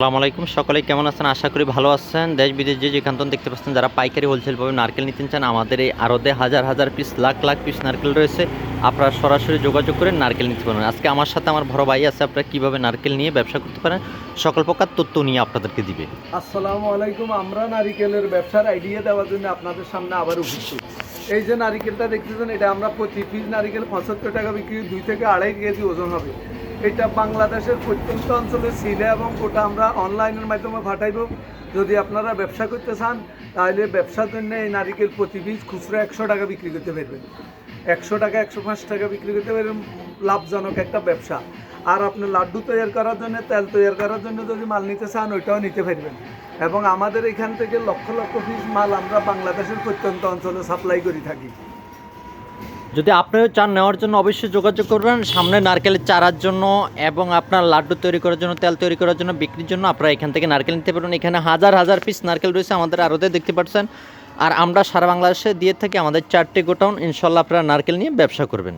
আসসালামু আলাইকুম। সকলে কেমন আছেন? আশা করি ভালো আছেন। দেশ, বিদেশ যে যেখান দেখতে পাচ্ছেন, যারা পাইকারি হোলসেল ভাবে নারকেল নিতে চান, আমাদের এই আরদে হাজার হাজার পিস লাখ লাখ পিস নারকেল রয়েছে। আপনারা সরাসরি যোগাযোগ করে নারকেল নিতে পারবেন। আজকে আমার সাথে আমার বড় ভাই আছে, আপনারা কীভাবে নারকেল নিয়ে ব্যবসা করতে পারেন, সকল প্রকার তথ্য নিয়ে আপনাদেরকে দিবে। আসসালামু আলাইকুম। আমরা নারিকেলের ব্যবসার আইডিয়া দেওয়ার জন্য আপনাদের সামনে আবার উপস্থিত। এই যে নারিকেলটা দেখতেছেন, এটা আমরা প্রতি পিস নারিকেল পঁচাত্তর টাকা বিক্রি দুই থেকে আড়াই কেজি ওজন হবে। এটা বাংলাদেশের প্রত্যন্ত অঞ্চলে সিলে এবং ওটা আমরা অনলাইনের মাধ্যমে পাঠাইব। যদি আপনারা ব্যবসা করতে চান, তাহলে ব্যবসার জন্য এই নারিকেল প্রতি পিস খুচরো একশো টাকা বিক্রি করতে পারবেন। একশো টাকা, একশো পাঁচ টাকা বিক্রি করতে পারবেন। লাভজনক একটা ব্যবসা। আর আপনি লাড্ডু তৈরি করার জন্য, তেল তৈরি করার জন্য যদি মাল নিতে চান, ওইটাও নিতে পারবেন। এবং আমাদের এখান থেকে লক্ষ লক্ষ পিস মাল আমরা বাংলাদেশের প্রত্যন্ত অঞ্চলে সাপ্লাই করে থাকি। যদি আপনারাও চান নেওয়ার জন্য অবশ্যই যোগাযোগ করবেন। সামনে নারকেলের চারার জন্য এবং আপনার লাড্ডু তৈরি করার জন্য, তেল তৈরি করার জন্য, বিক্রির জন্য আপনারা এখান থেকে নারকেল নিতে পারবেন। এখানে হাজার হাজার পিস নারকেল রয়েছে আমাদের আরতে দেখতে পাচ্ছেন। আর আমরা সারা বাংলাদেশে দিয়ে থাকি আমাদের চারটি গোটাউন ইনশাল্লাহ আপনারা নারকেল নিয়ে ব্যবসা করবেন।